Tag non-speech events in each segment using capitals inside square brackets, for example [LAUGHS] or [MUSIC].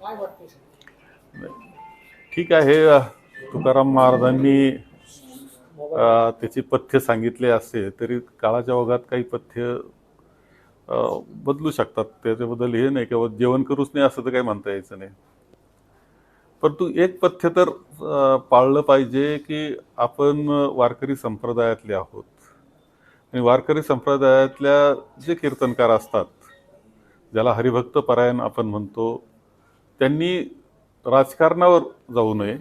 काय ठीक आहे तुकाराम महाराजांनी त्याचे त्याची पथ्य सांगितले असते तरी काळाच्या ओघात काही पथ्य बदलू शकतात. त्याच्याबद्दल हे नाही किंवा जेवण करूच नाही असं तर काही म्हणता यायचं नाही. परंतु एक पथ्य तर पाळलं पाहिजे की आपण वारकरी संप्रदायातले आहोत. आणि वारकरी संप्रदायातल्या जे कीर्तनकार असतात ज्याला हरिभक्त परायण आपण म्हणतो त्यांनी राजकारणावर जाऊ नये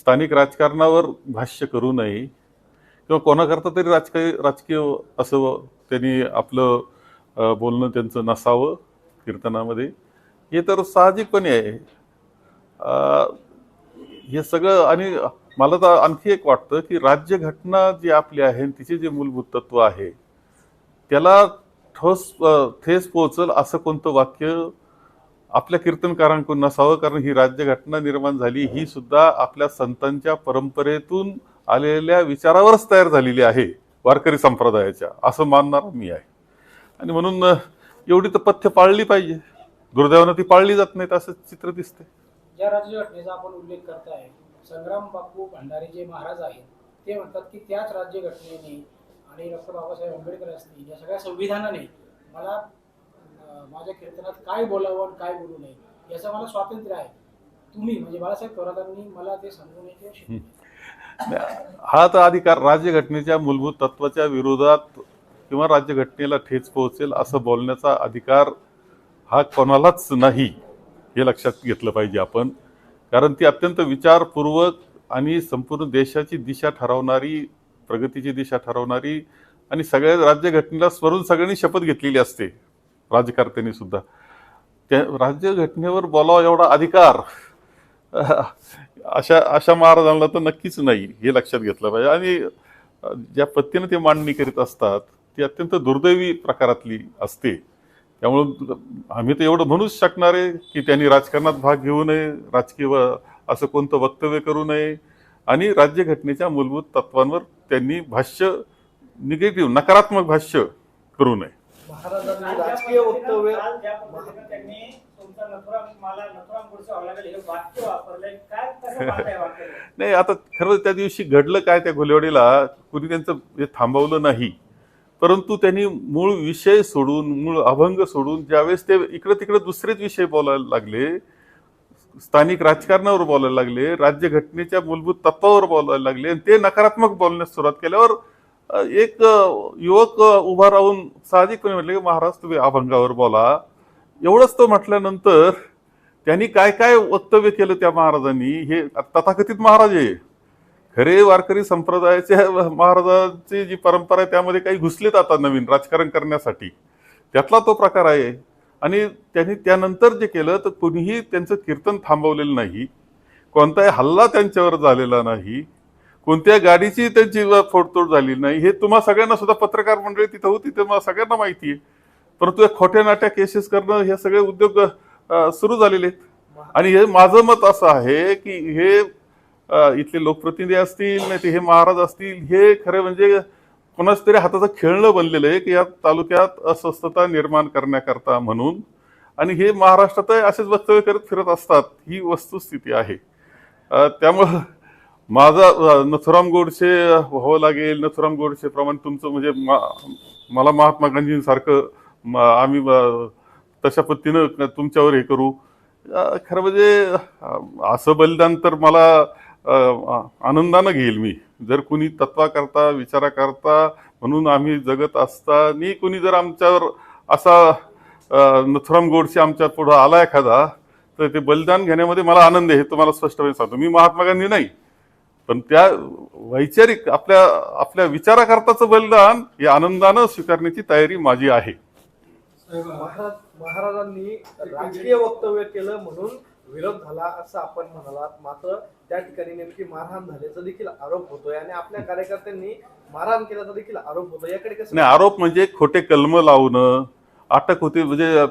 स्थानिक राजकारणावर भाष्य करू नये किंवा कोणाकरता तरी राजकीय राजकीय असं त्यांनी आपलं बोलणं त्यांचं नसावं कीर्तनामध्ये हे तर साहजिकपणे आहे. हे सगळं आणि मला तर आणखी एक वाटतं की राज्यघटना जी आपली आहे तिचे जे मूलभूत तत्व आहे त्याला ठोस ठेस पोहोचल असं कोणतं वाक्य आपल्या कीर्तनकारांकडून नसावं कारण ही राज्यघटना निर्माण झाली ही सुद्धा आपल्या संतांच्या परंपरेतून आलेल्या विचारावरच तयार झालेली आहे वारकरी संप्रदायाच्या. असं मानणार मी आहे. आणि म्हणून एवढी तर पथ्य पाळली पाहिजे. दुर्दैवानं ती पाळली जात नाहीत असं चित्र दिसते ज्या राज्यघटनेचा आपण उल्लेख करताय. संग्राम बापू भंडारी जे महाराज आहेत ते म्हणतात की त्याच राज्यघटनेने आणि डॉक्टर बाबासाहेब आंबेडकर असतील या सगळ्या संविधानाने मला माझ्या कीर्तनात काय बोलावं आणि काय बोलू नये याचं मला स्वातंत्र्य आहे. तुम्ही म्हणजे बाळासाहेब थोरातांनी मला ते समजवण्याची हा तर अधिकार राज्यघटनेच्या मूलभूत तत्वाच्या विरोधात किंवा राज्यघटनेला ठेच पोहोचेल असं बोलण्याचा अधिकार हा कोणालाच नाही हे लक्षात घेतलं पाहिजे आपण. कारण ती अत्यंत विचारपूर्वक आणि संपूर्ण देशाची दिशा ठरवणारी प्रगतीची दिशा ठरवणारी आणि सगळ्या राज्यघटनेला स्मरून सगळ्यांनी शपथ घेतलेली असते. राजकारत्यांनी सुद्धा. त्या राज्यघटनेवर बोलावा एवढा अधिकार अशा अशा महाराजांना तर नक्कीच नाही हे लक्षात घेतलं पाहिजे. आणि ज्या पत्तीनं ते मांडणी करीत असतात ती अत्यंत दुर्दैवी प्रकारातली असते. त्यामुळं आम्ही तर एवढं म्हणूच शकणार आहे की त्यांनी राजकारणात भाग घेऊ नये राजकीय व- असं कोणतं वक्तव्य करू नये. आणि राज्यघटनेच्या मूलभूत तत्वांवर त्यांनी भाष्य निगेटिव्ह नकारात्मक भाष्य करू नये. महाराजांनी राजकीय वक्तव्य त्यांनी तुमचा नथुराम मला नथुराम गोडसे व्हावं लागेल हे वाक्य वापरलंय काय कसं पाहताय वाक्य? नाही आता खरं त्या दिवशी घडलं काय त्या घोलेवाडीला कुणी त्यांचं हे थांबवलं नाही. परंतु त्यांनी मूळ विषय सोडून मूळ अभंग सोडून ज्यावेळेस ते इकडे तिकडे दुसरेच विषय बोलायला लागले स्थानिक राजकारणावर बोलायला लागले राज्यघटनेच्या मूलभूत तत्वावर बोलायला लागले आणि ते नकारात्मक बोलण्यास सुरुवात केल्यावर एक युवक उभा राहून साहजिकपणे म्हटले की महाराज तुम्ही अभंगावर बोला. एवढंच तो म्हटल्यानंतर त्यांनी काय काय वक्तव्य केलं त्या महाराजांनी? हे तथाकथित महाराज आहे. खरे वारकरी संप्रदायाच्या महाराजांची जी परंपरा आहे त्यामध्ये काही घुसलेत आता नवीन राजकारण करण्यासाठी. त्यातला तो प्रकार आहे. आणि त्यांनी त्यानंतर जे केलं तर कुणीही त्यांचं कीर्तन थांबवलेलं नाही. कोणताही हल्ला त्यांच्यावर झालेला नाही. कोणत्या गाडीची त्यांची फोडतोड झाली नाही हे तुम्हा सगळ्यांना सुद्धा पत्रकार मंडळी तिथं होती ते मला सगळ्यांना माहिती आहे. परंतु या खोट्या नाट्या केसेस करणं हे सगळे उद्योग सुरू झालेले आहेत. आणि हे माझं मत असं आहे की हे इथले लोकप्रतिनिधी असतील नाही ते हे महाराज असतील हे खरे म्हणजे कोणाच तरी हाताचं खेळणं बनलेलं आहे की या तालुक्यात अस्वस्थता निर्माण करण्याकरता म्हणून. आणि हे महाराष्ट्रात असेच वक्तव्य करत फिरत असतात ही वस्तुस्थिती आहे. त्यामुळं माझा नथुराम गोडसे व्हावं लागेल. नथुराम गोडसेप्रमाणे तुमचं म्हणजे मा- मला महात्मा गांधींसारखं आम्ही तशा पद्धतीनं तुमच्यावर हे करू. खरं म्हणजे असं बलिदान तर मला आनंदानं घेईल मी. जर कुणी तत्वाकरता विचाराकरता म्हणून आम्ही जगत असताना कुणी जर आमच्यावर असा नथुराम गोडसे आमच्या पुढं आला एखादा तर ते बलिदान घेण्यामध्ये मला आनंद आहे हे तुम्हाला स्पष्टपणे सांगतो. मी महात्मा गांधी नाही. पण त्या वैचारिक आपल्या आपल्या विचाराकरताचं बलिदान हे आनंदानं स्वीकारण्याची तयारी माझी आहे. महाराज महाराजांनी राजकीय वक्तव्य केलं म्हणून विरोध झाला असं आपण म्हणालात. मात्र त्या ठिकाणी नेमकी मारहाण झाल्याचा देखील आरोप होतोय आणि आपल्या कार्यकर्त्यांनी मारहाण केल्याचा देखील आरोप होतो याकडे कसं नाही आरोप म्हणजे खोटे कलम लावणं अटक होते म्हणजे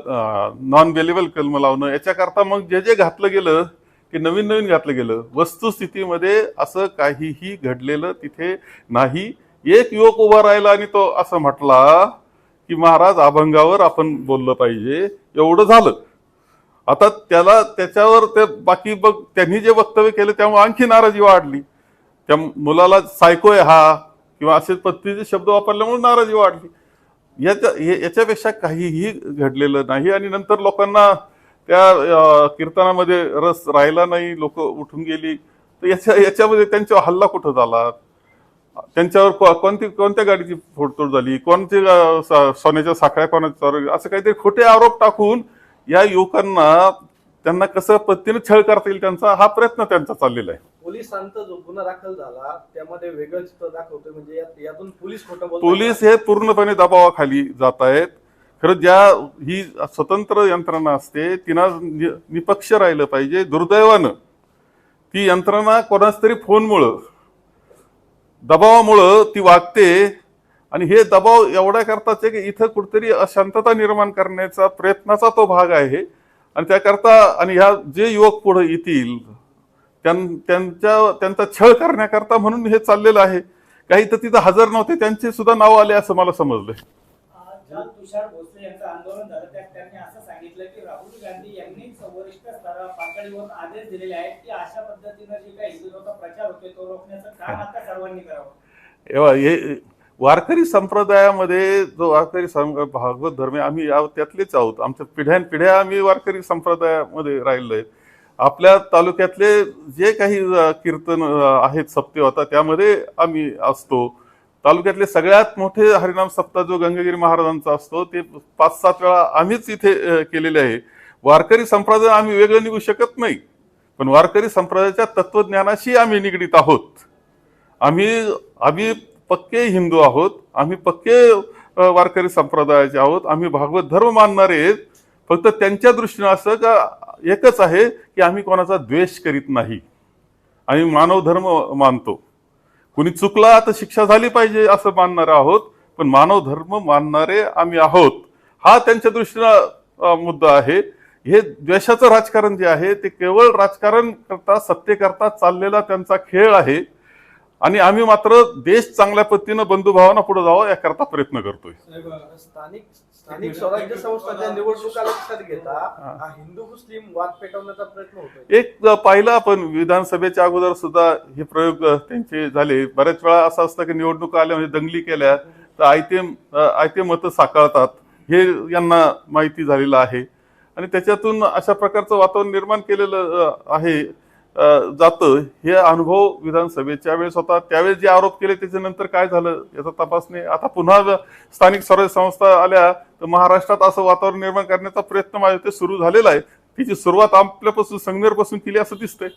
नॉन वेलेबल कलम लावणं याच्याकरता मग जे जे घातलं गेलं की नवीन नवीन घातलं गेलं. वस्तुस्थितीमध्ये असं काहीही घडलेलं तिथे नाही. एक युवक उभा राहिला आणि तो असं म्हटला की महाराज अभंगावर आपण बोललं पाहिजे. एवढं झालं. आता त्याला त्याच्यावर ते बाकी बघ त्यांनी जे वक्तव्य केलं त्यामुळे आणखी नाराजी वाढली. त्या मुलाला सायकोय हा किंवा असे पद्धतीचे शब्द वापरल्यामुळे नाराजी वाढली. याच्या याच्यापेक्षा काहीही घडलेलं नाही आणि नंतर लोकांना त्या कीर्तनामध्ये रस राहिला नाही लोक उठून गेली. तर याच्या याच्यामध्ये त्यांच्यावर हल्ला कुठं झाला? त्यांच्यावर कोणती कोणत्या गाडीची फोडतोड झाली? कोणती सोन्याच्या साखळ्या कोणाच्या असं काहीतरी खोटे आरोप टाकून या युवकांना त्यांना कसं पद्धतीने छळ करता येईल त्यांचा हा प्रयत्न त्यांचा चाललेला आहे. पोलिसांचा जो गुन्हा दाखल झाला त्यामध्ये वेगळं चित्र दाखवतोय. म्हणजे यात- यातून पोलीस खोटं पोलीस हे पूर्णपणे दबावाखाली जात आहेत. खरं ज्या ही स्वतंत्र यंत्रणा असते तिना नि- निपक्ष राहिलं पाहिजे दुर्दैवानं. ती यंत्रणा कोणाच तरी फोनमुळं दबावामुळं ती वागते आणि हे दबाव एवढ्या करताच आहे की इथं कुठेतरी अशांतता निर्माण करण्याचा प्रयत्नाचा तो भाग आहे. आणि त्याकरता आणि ह्या जे युवक पुढे येतील त्यां- त्यांच्या त्यांचा छळ करण्याकरता म्हणून हे चाललेलं आहे. काही तर तिथं हजर नव्हते त्यांचे सुद्धा नाव आले असं मला समजलंय. ज्या तुषार भोसले यांचं आंदोलन झालं. त्यात त्यांनी असं सांगितलं की राहुल गांधी यांनी वरिष्ठ स्तरा पातळीवर आदेश दिलेले आहेत की अशा पद्धतीनं जे काही हिंदुत्वाचा प्रचार होतोय तो रोखण्याचं काम आता सर्वांनी करावं. एव्हा हे वारकरी संप्रदायामध्ये जो वारकरी भागवत धर्म आम्ही त्यातलेच आहोत. आमच्या पिढ्यानपिढ्या आम्ही वारकरी संप्रदायामध्ये राहिलो आहेत आपल्या तालुक्यातले जे काही कीर्तन आहेत सप्ते होता त्यामध्ये आम्ही असतो. तालुक्यातले सगळ्यात मोठे हरिनाम सप्ताह जो गंगागिरी महाराजांचा असतो ते पाच सात वेळा आम्हीच इथे केलेले आहे. वारकरी संप्रदाय आम्ही वेगळं निघू शकत नाही पण वारकरी संप्रदायाच्या तत्वज्ञानाशी आम्ही निगडीत आहोत. आम्ही आम्ही पक्के हिंदू आहोत आम्ही पक्के वारकरी संप्रदायाचे आहोत आम्ही भागवत धर्म मानणारे आहेत. फक्त त्यांच्या दृष्टीनं असं का एकच आहे की आम्ही कोणाचा द्वेष करीत नाही. आम्ही मानव धर्म मानतो. कुणी चुकला तर शिक्षा झाली पाहिजे असं मानणारे आहोत पण मानव धर्म मानणारे आम्ही आहोत. हा त्यांच्या दृष्टीनं मुद्दा आहे. हे द्वेषाचं राजकारण जे आहे ते केवळ राजकारण करता सत्तेकरता चाललेला त्यांचा खेळ आहे. आणि आम्ही मात्र देश चांगल्या पद्धतीनं बंधुभावानं पुढे जावं याकरता प्रयत्न करतोय. स्थानिक स्थानिक स्वराज्य संस्थांच्या निवडणुका लक्षात घेता हा. हिंदू मुस्लिम वाद पेटवण्याचा प्रयत्न होतोय. एक पाहिलं आपण विधानसभेच्या अगोदर सुद्धा हे प्रयोग त्यांचे झाले. बऱ्याच वेळा असं असतं की निवडणुका आल्या म्हणजे दंगली केल्या तर आयते आयते मतं साकारतात. हे यांना माहिती झालेलं आहे. आणि त्याच्यातून अशा प्रकारचं वातावरण निर्माण केलेलं आहे. जातं हे अनुभव विधानसभेच्या वेळेस होता त्यावेळेस जे आरोप केले त्याच्यानंतर काय झालं याचा तपास आता पुन्हा स्थानिक स्वराज्य संस्था आल्या तर महाराष्ट्रात असं वातावरण निर्माण करण्याचा प्रयत्न माझ्या ते सुरू झालेला आहे. तिची सुरुवात आपल्यापासून संगनेरपासून केली असं दिसतंय.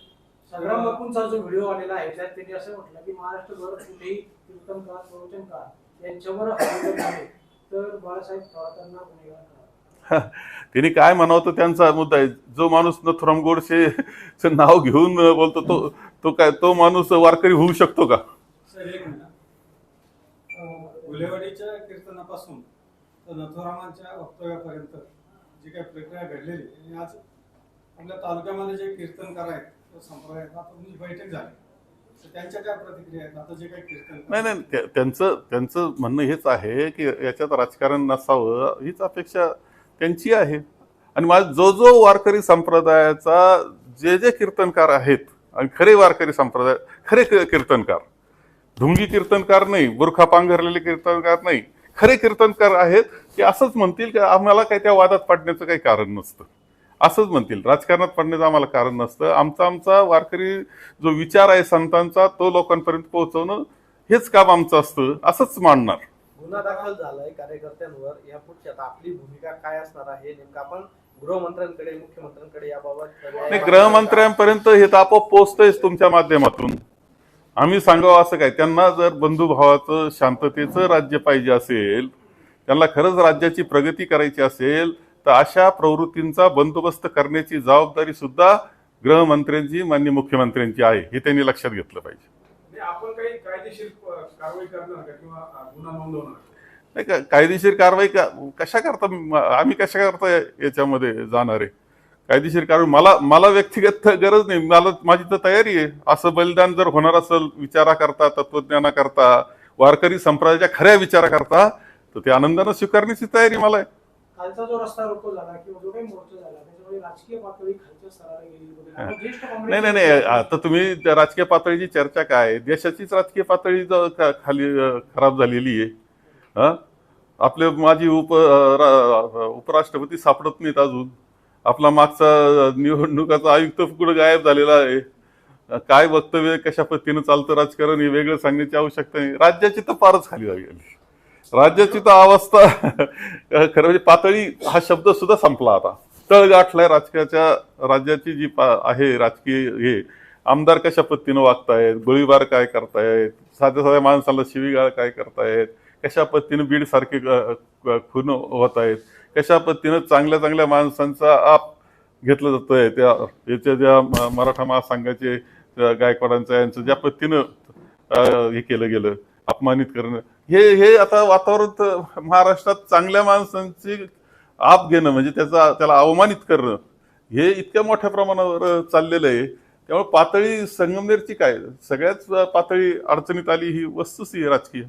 संग्राम बापूंचा जो व्हिडिओ आलेला आहे त्यात त्यांनी असं म्हटलं की महाराष्ट्रभर कुठेही कीर्तनकार प्रवचनकार यांच्यावर तर बाळासाहेब थोरातांना गुन्हेगार त्यांनी काय म्हणावं त्यांचा मुद्दा आहे. जो माणूस नथुराम गोडसे नाव घेऊन बोलतो तो तो काय तो माणूस वारकरी होऊ शकतो का? कीर्तनापासून तर नथुरामांच्या वक्तव्यापर्यंत जी काही प्रक्रिया घडलेली आणि आज आपल्या तालुक्यामध्ये जे कीर्तनकार आहेत संप्रदाय बैठक झाली. नाही नाही त्या- त्यांचं त्यांचं म्हणणं हेच आहे की याच्यात राजकारण नसावं हीच अपेक्षा त्यांची आहे. आणि माझा जो जो वारकरी संप्रदायाचा जे जे कीर्तनकार आहेत आणि खरे वारकरी संप्रदाय खरे कीर्तनकार. ढुंगी कीर्तनकार नाही बुरखा पांघरलेले कीर्तनकार नाही. खरे कीर्तनकार आहेत की असंच म्हणतील की आम्हाला काही त्या वादात पडण्याचं काही कारण नसतं. असंच म्हणतील. राजकारणात पडण्याचं आम्हाला कारण नसतं. आमचा आमचा वारकरी जो विचार आहे संतांचा तो लोकांपर्यंत पोहोचवणं हेच काम आमचं असतं असंच मांडणार गुन्हा दाखल झालाय कार्यकर्त्यांवर. यापुढची आता आपली भूमिका काय असणार आहे नेमकं आपण गृहमंत्र्यांकडे मुख्यमंत्र्यांकडे याबाबत नाही गृहमंत्र्यांपर्यंत हे तर आपोआप पोहोचतंयच तुमच्या माध्यमातून. आम्ही सांगावं असं काय त्यांना जर बंधुभावाचं शांततेचं राज्य पाहिजे असेल त्यांना खरंच राज्याची प्रगती करायची असेल तर अशा प्रवृत्तींचा बंदोबस्त करण्याची जबाबदारी सुद्धा गृहमंत्र्यांची मान्य मुख्यमंत्र्यांची आहे हे त्यांनी लक्षात घेतलं पाहिजे. आपण काही कायदेशीर कारवाई करणार का किंवा गुन्हा नोंदवणार? नाही का कायदेशीर कारवाई का कशा करता आम्ही कशा करता याच्यामध्ये जाणार आहे? कायदेशीर कारवाई मला मला व्यक्तिगत गरज नाही. मला माझी तर तयारी आहे. असं बलिदान जर होणार असेल विचारा करता तत्वज्ञाना करता वारकरी संप्रदायाच्या खऱ्या विचारा करता तर ते आनंदानं स्वीकारण्याची तयारी मला आहे. कालचा जो रस्ता रोको झाला किंवा जो काही मोर्चा झाला नाही नाही नाही. आता तुम्ही राजकीय पातळीची चर्चा काय आहे? देशाचीच राजकीय पातळी खाली खराब झालेली आहे. हा? आपले माजी उप उपराष्ट्रपती सापडत नाहीत अजून. आपला मागचा निवडणुकाचा आयुक्त कुठं गायब झालेला आहे. काय वक्तव्य कशा पद्धतीनं चालतं राजकारण हे वेगळं सांगण्याची आवश्यकता नाही. राज्याची तर फारच खाली गेली राज्याची तर अवस्था [LAUGHS] खरं म्हणजे पातळी हा शब्द सुद्धा संपला आता. तळ गाठलाय राजकीयाच्या राज्याची जी पा आहे राजकीय हे आमदार कशा पद्धतीनं वागतायत? गोळीबार काय करतायत? साध्या साध्या माणसाला शिवीगाळ काय करतायत? कशा पद्धतीनं बीड सारखे खून होत आहेत कशा पद्धतीनं चांगल्या चांगल्या माणसांचा आप घेतलं जातंय? त्या याच्या ज्या म- मराठा महासंघाचे गायकवाडांचं यांचं ज्या पद्धतीनं हे केलं गेलं अपमानित करणं हे हे आता वातावरण तर महाराष्ट्रात चांगल्या माणसांची आप घेणं म्हणजे त्याचा त्याला अवमानित करणं. हे इतक्या मोठ्या प्रमाणावर चाललेलं आहे. त्यामुळे पातळी संगमनेरची काय? सगळ्याच पातळी अडचणीत आली ही वस्तूच ही राजकीय.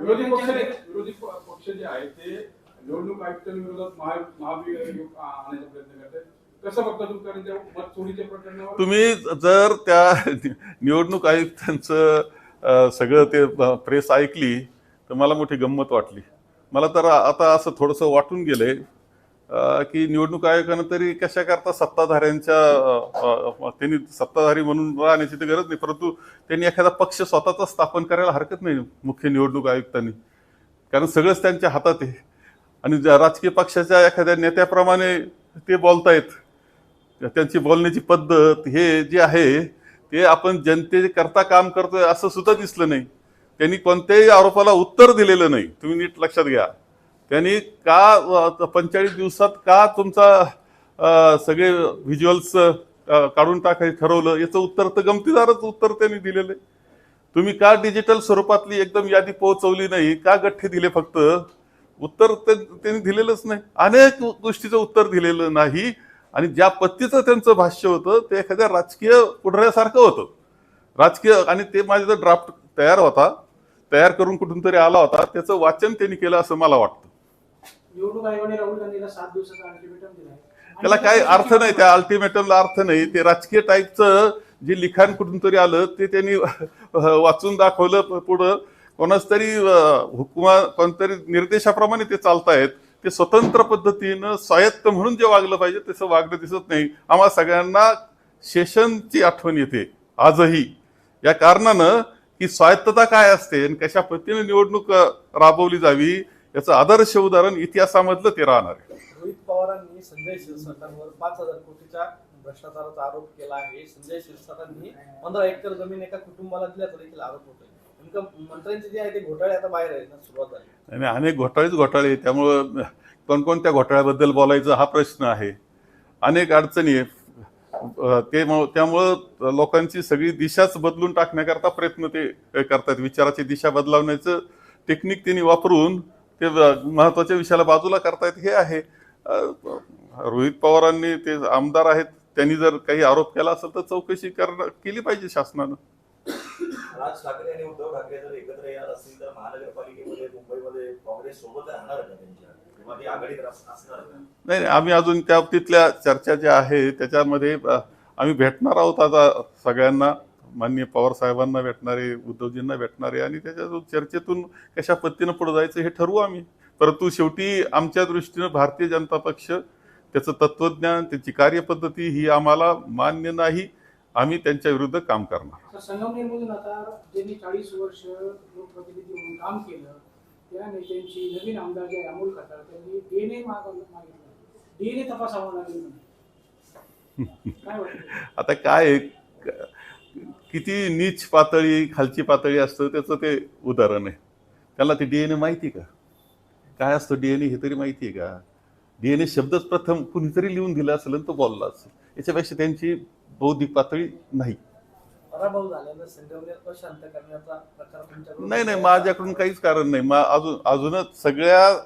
विरोधी पक्ष विरोधी प- पक्ष जे आहे ते निवडणूक आयुक्तांविरोधात महाभियोग प्रयत्न करतात तुम्ही? जर त्या निवडणूक आयुक्तांचं सगळं ते प्रेस ऐकली तर मला मोठी गंमत वाटली. मला तर आता असं थोडंसं वाटून गेलंय. की निवडणूक आयोगानं तरी कशा करता सत्ताधाऱ्यांच्या त्यांनी सत्ताधारी म्हणून राहण्याची तर गरज नाही परंतु त्यांनी एखादा पक्ष स्वतःचा स्थापन करायला हरकत नाही मुख्य निवडणूक आयुक्तांनी. कारण सगळंच त्यांच्या हातात आहे. आणि ज्या राजकीय पक्षाच्या एखाद्या नेत्याप्रमाणे ते बोलतायत त्यांची बोलण्याची पद्धत हे जे आहे ते आपण जनते करता काम करतोय असं सुद्धा दिसलं नाही. त्यांनी कोणत्याही आरोपाला उत्तर दिलेलं नाही. तुम्ही नीट लक्षात घ्या. त्यांनी का पंचेचाळीस दिवसात का तुमचा सगळे व्हिज्युअल्स काढून टाकायचं ठरवलं याचं उत्तर तर गमतीदारच उत्तर त्यांनी दिलेलं आहे. तुम्ही का डिजिटल स्वरूपातली एकदम यादी पोहोचवली नाही का गठ्ठे दिले फक्त? उत्तर ते- त्यांनी दिलेलंच नाही. अनेक गोष्टीचं उत्तर दिलेलं नाही. आणि ज्या पत्तीचं त्यांचं भाष्य होतं ते एखाद्या राजकीय पुढऱ्यासारखं होतं. राजकीय आणि ते माझा ड्राफ्ट तयार होता तयार करून कुठून तरी आला होता त्याचं वाचन त्यांनी केलं असं मला वाटतं. निवडणूक आयोगाने राहुल गांधीला सात दिवसाचा अल्टिमेटम दिलाय. त्याला काय अर्थ नाही त्या अल्टिमेटमला अर्थ नाही. ते राजकीय टाईपचं जे लिखाण कुठून तरी आलं ते त्यांनी [LAUGHS] वाचून दाखवलं पुढं. कोणाच तरी हुकुमा कोणतरी निर्देशाप्रमाणे ते चालतायत. ते स्वतंत्र पद्धतीनं स्वायत्त म्हणून जे वागलं पाहिजे तसं वागणं दिसत नाही. आम्हाला सगळ्यांना शेषनची आठवण येते आजही. या कारणानं की स्वायत्तता काय असते आणि कशा पद्धतीने निवडणूक राबवली जावी याचं आदर्श उदाहरण इतिहासामधलं ते राहणार आहे. रोहित पवारांनी संजय क्षीरसागरांवर पाच हजार कोटीचा भ्रष्टाचाराचा आरोप केला आहे. संजय क्षीरसागरांनी पंधरा एकर जमीन एका कुटुंबाला दिल्याचा देखील आरोप होतोय. नेमकं मंत्र्यांचे जे आहे ते घोटाळे आता बाहेर आहेत ना सुरुवात झाली. आणि अनेक घोटाळेच घोटाळे. त्यामुळं कोणकोणत्या घोटाळ्याबद्दल बोलायचं हा प्रश्न आहे. अनेक अडचणी आहे ते त्यामुळं लोकांची सगळी दिशाच बदलून टाकण्याकरता प्रयत्न ते करतात. विचाराची दिशा बदलावण्याचं टेक्निक त्यांनी वापरून ते महत्त्वाच्या विषयाला बाजूला करतायत हे आहे. रोहित पवारांनी ते आमदार आहेत त्यांनी जर काही आरोप केला असेल तर चौकशी करणं केली पाहिजे शासनानं. राज ठाकरे आणि उद्धव ठाकरे जर एकत्र येणार असतील तर महानगरपालिकेमध्ये मुंबईमध्ये काँग्रेस सोबत राहणार का त्यांच्या? किंवा ती आघाडीत रास- असणार का? नाही नाही, आम्ही अजून त्या बाबतीतल्या चर्चा ज्या आहे त्याच्यामध्ये आम्ही भेटणार आहोत आता सगळ्यांना. माननीय पवार साहेबांना भेटणारे उद्धवजींना भेटणारे आणि त्याच्या चर्चेतून कशा पद्धतीनं पुढे जायचं हे ठरवू आम्ही. परंतु शेवटी आमच्या दृष्टीनं भारतीय जनता पक्ष त्याचं तत्वज्ञान त्याची कार्यपद्धती ही आम्हाला मान्य नाही. आम्ही त्यांच्या विरुद्ध काम करणार. संगमनेरमधून आता ज्यांनी चाळीस वर्ष लोकप्रतिनिधी म्हणून काम केलं त्या नेत्यांची नवीन आमदार जे आहे अमोल खताळ त्यांनी डीएनए मागितलं. डीएनए तपासावं लागेल म्हणे. [LAUGHS] काय वाटतं आता काय किती नीच पातळी खालची पातळी असतं त्याचं ते उदाहरण आहे. त्याला ते डीएनए माहिती का? काय असतं डीएनए हे तरी माहिती आहे का? डीएनए शब्दच प्रथम कुणीतरी लिहून दिला असेल आणि तो बोलला असेल. याच्यापेक्षा त्यांची बौद्धिक पातळी नाही. नाही नाही माझ्याकडून काहीच कारण नाही. मा अजून अजूनच सगळ्या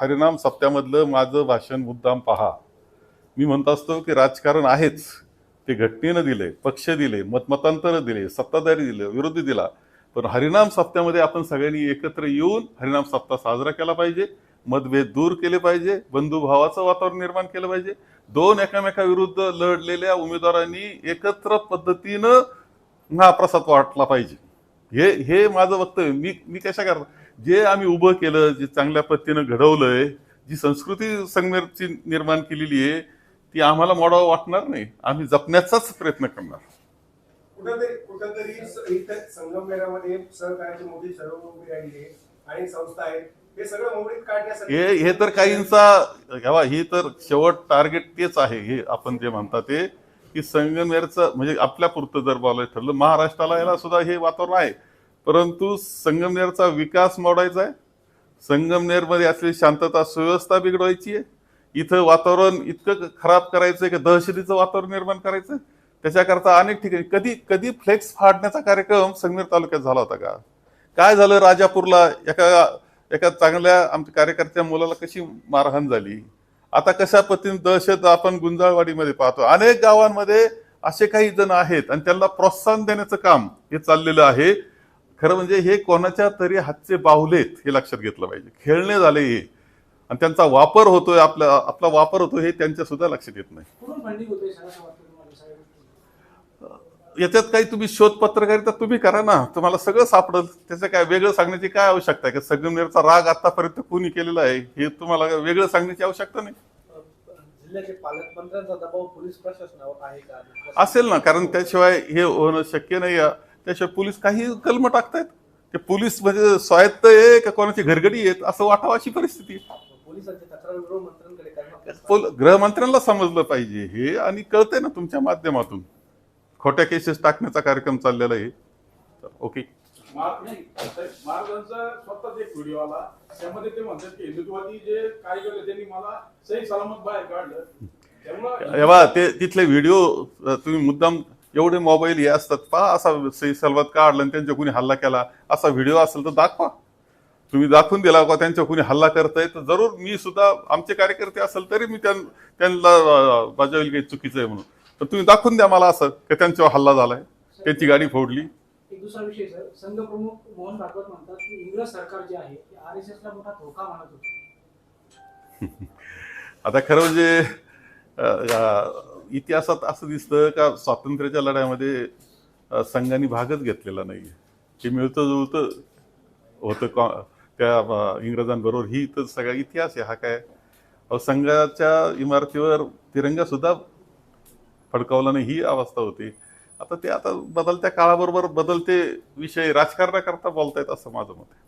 हरिनाम सप्त्यामधलं माझं भाषण मुद्दाम पहा. मी म्हणत असतो की राजकारण आहेच. ते घटनेनं दिले पक्ष दिले मतमतांतर दिले सत्ताधारी दिले विरोधी दिला. पण हरिनाम सप्त्यामध्ये आपण सगळ्यांनी एकत्र येऊन हरिनाम सप्ताह साजरा केला पाहिजे मतभेद दूर केले पाहिजे बंधुभावाचं वातावरण निर्माण केलं पाहिजे. दोन एकामेकाविरुद्ध लढलेल्या उमेदवारांनी एकत्र पद्धतीनं महाप्रसाद वाटला पाहिजे. हे हे माझं वक्तव्य. मी मी कशा करतो? जे आम्ही उभं केलं जे चांगल्या पद्धतीनं घडवलंय जी संस्कृती संगमेरची निर्माण केलेली आहे ती आम्हाला मोडावं वाटणार नाही. आम्ही जपण्याचाच प्रयत्न करणार. कुठंतरी कुठंतरी स- इथं संगमनेरामध्ये सहकार्याची मोठी सर्व उभी राहिली आहे आणि संस्था आहेत. हे सगळं मोडीत काढण्यासाठी हे हे तर काहींचा हेवा ही तर शेवट टार्गेट तेच आहे. हे आपण जे म्हणता ते की संगमनेरचं म्हणजे आपल्या पुरतं जर बोलायचं ठरलं महाराष्ट्राला याला सुद्धा हे वातावरण आहे. परंतु संगमनेरचा विकास मोडायचा आहे. संगमनेरमध्ये असलेली शांतता सुव्यवस्था बिघडवायची आहे. इथं वातावरण इतकं खराब करायचंय की दहशतीचं वातावरण निर्माण करायचं त्याच्याकरता अनेक ठिकाणी कधी कधी फ्लेक्स फाडण्याचा कार्यक्रम संगमेर तालुक्यात झाला होता का? काय झालं राजापूरला? एका एका चांगल्या आमच्या कार्यकर्त्या मुलाला कशी मारहाण झाली? आता कशा पद्धतीने दहशत आपण गुंजाळवाडीमध्ये पाहतो अनेक गावांमध्ये असे काही जण आहेत आणि त्यांना प्रोत्साहन देण्याचं काम हे चाललेलं आहे. खरं म्हणजे हे कोणाच्या तरी हातचे बाहुलेत हे लक्षात घेतलं पाहिजे. खेळणे झाले हे. आणि त्यांचा वापर होतोय आपला आपला वापर होतोय हे त्यांच्या सुद्धा लक्षात येत नाही. होते याच्यात काही तुम्ही शोध पत्रकारिता तुम्ही करा ना. तुम्हाला सगळं सापडल. त्याचं काय वेगळं सांगण्याची काय आवश्यकता आहे? की संगमनेरचा राग आतापर्यंत कोणी केलेला आहे? हे तुम्हाला वेगळं सांगण्याची आवश्यकता नाही? जिल्ह्याचे पालकमंत्र्यांचा दबाव पोलीस प्रशासनावर आहे का? असेल ना. कारण त्याशिवाय हे होणं शक्य नाही. त्याशिवाय पोलीस काही कलम टाकतायत. ते पोलीस म्हणजे स्वायत्त आहे का कोणाची घरगडी आहेत? असं वाटावं अशी परिस्थिती. तक्रार गृहमंत्र्यांकडे करणार गृहमंत्र्यांना समजलं पाहिजे हे आणि कळतंय ना तुमच्या माध्यमातून. खोट्या केसेस टाकण्याचा कार्यक्रम चाललेला आहे. ओके. मार- नाही, साहेब, महाराजांचा स्वतःच एक व्हिडिओ आला. त्यामध्ये ते म्हणतात की हिंदुत्वादी जे कार्यकर्ते त्यांनी मला सही सलामत बाहेर काढलं. त्यामुळं तेव्हा ते तिथले व्हिडिओ तुम्ही मुद्दाम एवढे मोबाईल हे असतात पहा असा सही सलवत काढला आणि त्यांच्या कुणी हल्ला केला असा व्हिडिओ असेल तर दाखवा. तुम्ही दाखवून दिला का त्यांच्या कुणी हल्ला करताय तर जरूर मी सुद्धा आमचे कार्यकर्ते असेल तरी मी त्यां- त्यांना बजावेल काही चुकीचं आहे म्हणून. तर तुम्ही दाखवून द्या मला असं की त्यांच्यावर हल्ला झालाय त्यांची गाडी फोडली. एक दुसरा विषय सर. संघ प्रमुख मोहन भागवत म्हणतात की इंग्रज सरकार जे आहे ते आर एस एसला मोठा धोका मानत होतं. [LAUGHS] आता खरं म्हणजे इतिहासात असं दिसतं का स्वातंत्र्याच्या लढ्यामध्ये संघाने भागच घेतलेला नाही हे मिळतं जुळतं होतं कॉ- त्या इंग्रजांबरोबर ही तर सगळा इतिहास आहे हा काय? संघाच्या इमारतीवर तिरंगा सुद्धा फडकावला नाही ही अवस्था होती. आता ते आता बदलत्या काळाबरोबर बदलते विषय राजकारणाकरता बोलतायत असं माझं मत आहे.